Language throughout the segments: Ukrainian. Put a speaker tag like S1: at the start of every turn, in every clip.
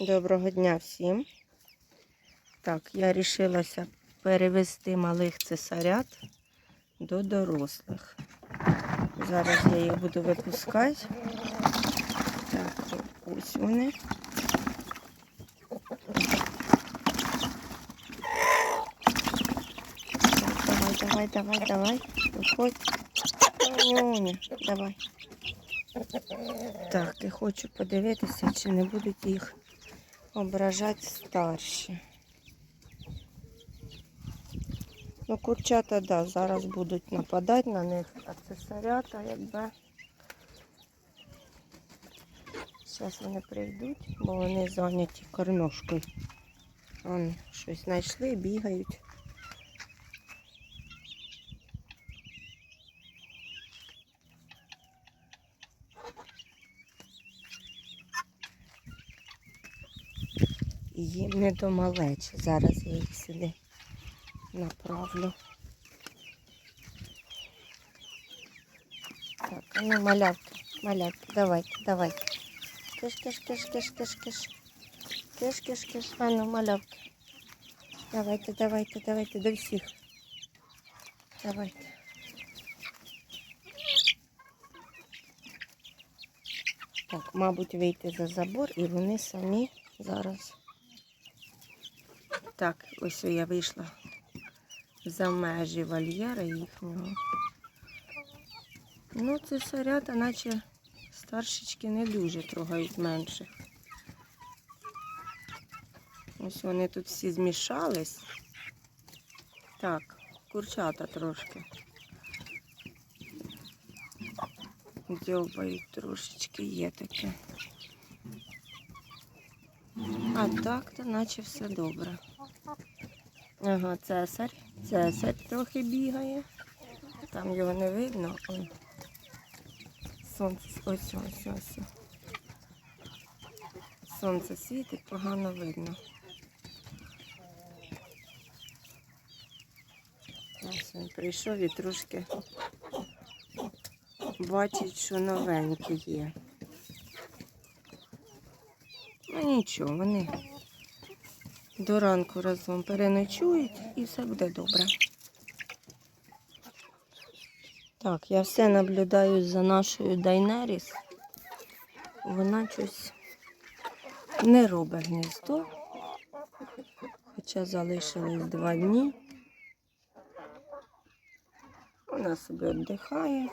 S1: Доброго дня всім. Так, я рішилася перевести малих цесарят до дорослих. Зараз я їх буду випускати. Так, ось вони. Так, Давай, давай, давай, давай. Виходь. Нюня, давай. Так, і хочу подивитися, чи не будуть їх ображати старші. Ну, курчата, да, зараз будуть нападати на них, а цесарята, якби. Зараз вони прийдуть, бо вони зайняті корношкою. Вони щось знайшли, бігають. Їм не до малечі. Зараз я їх сюди направлю. Так, а ну малявки, малявки, давайте, давайте. Киш, киш, киш, киш, киш, киш. Киш, киш, киш, а ну малявки. Давайте, давайте, давайте, до всіх. Давайте. Так, мабуть, вийти за забор і вони самі зараз. Так, ось я вийшла за межі вольєра їхнього. Ну, це сарята, наче старшечки не дуже трогають менших. Ось вони тут всі змішались. Так, курчата трошки. Дзьобають трошечки є таке. А так, то наче все добре. Ага, цесар. Цесар трохи бігає. Там його не видно. Он. Сонце, ось, ось, ось. Сонце світить, погано видно. Ось він прийшов і трошки бачить, що новенькі є. Ну нічого, вони до ранку разом переночують і все буде добре. Так, я все наблюдаю за нашою Дайнеріс. Вона щось не робить гніздо, хоча залишились два дні. Вона собі віддихає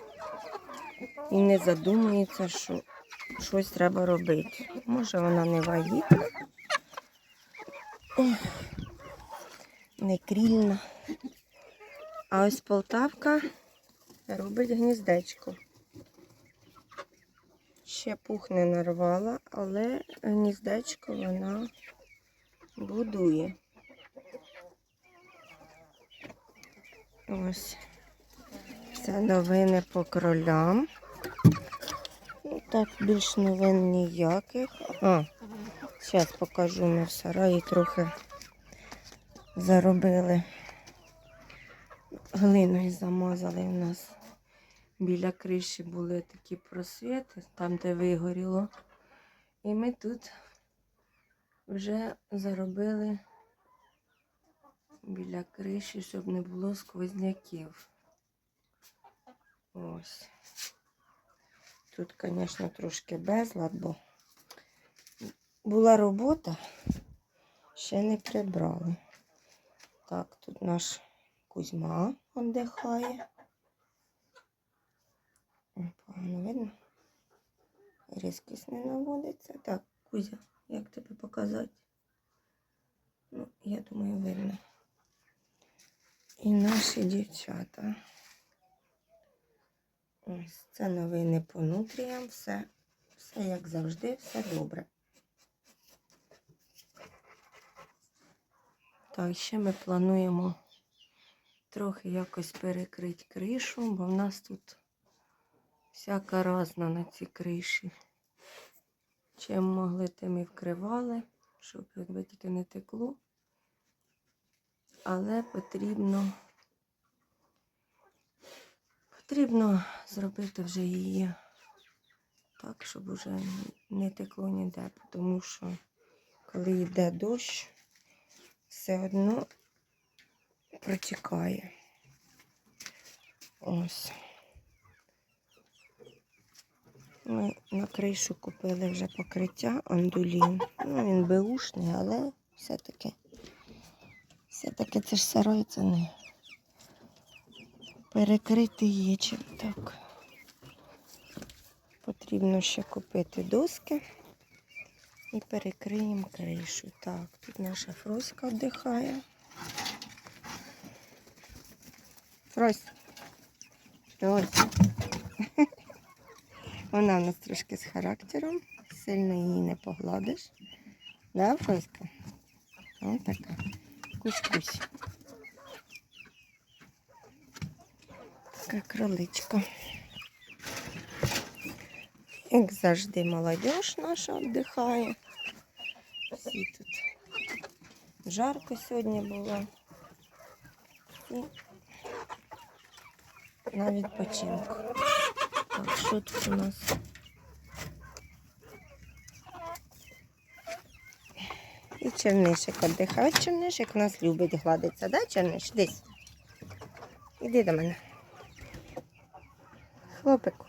S1: і не задумується, що щось треба робити. Може вона не вагітна, Ех, не крільна. А ось Полтавка робить гніздечко. Ще пух не нарвала, але гніздечко вона будує. Ось. Це новини по кролям. Ну, так, більш новин ніяких. А, зараз покажу ми в сараї трохи заробили. Глиною замазали у нас. Біля криші були такі просвіти, там де вигоріло. І ми тут вже заробили біля криші, щоб не було сквозняків. Ось. Тут, звісно, трошки безлад, бо була робота, ще не прибрали. Так, тут наш Кузьма віддихає. Погано видно. Різкість не наводиться. Так, Кузя, як тобі показати? Ну, я думаю, видно. І наші дівчата. Ось це новини по нутріям. Все, все як завжди, все добре. Так, ще ми плануємо трохи якось перекрити кришу, бо в нас тут всяка разна на цій криші. Чим могли, тим і вкривали, щоб якби тільки не текло. Але потрібно Потрібно зробити вже її так, щоб вже не текло ніде, тому що коли йде дощ, все одно протікає. Ось. Ми на кришу купили вже покриття андулін. Ну, він беушний, але все-таки, все-таки це ж сарай, це не перекрити є чим так. Потрібно ще купити доски і перекриємо кришу. Так, тут наша Фроська віддихає. Фрось. Фрось. Вона у нас трошки з характером, сильно її не погладиш. Да, Фроська? Ось така. Кусь-кусь. Така кроличка. Як завжди, молодь наша віддихає. Всі тут. Жарко сьогодні було. І на відпочинку. Так, що тут у нас? І чернишик віддихає. Чернишик нас любить гладитися, да, черниш? Десь. Іди до мене. Хлопику.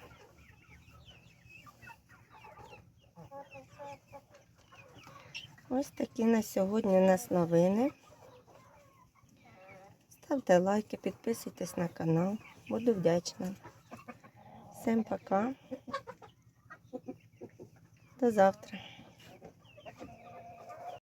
S1: Ось такі на сьогодні у нас новини. Ставте лайки, підписуйтесь на канал. Буду вдячна. Всім пока. До завтра.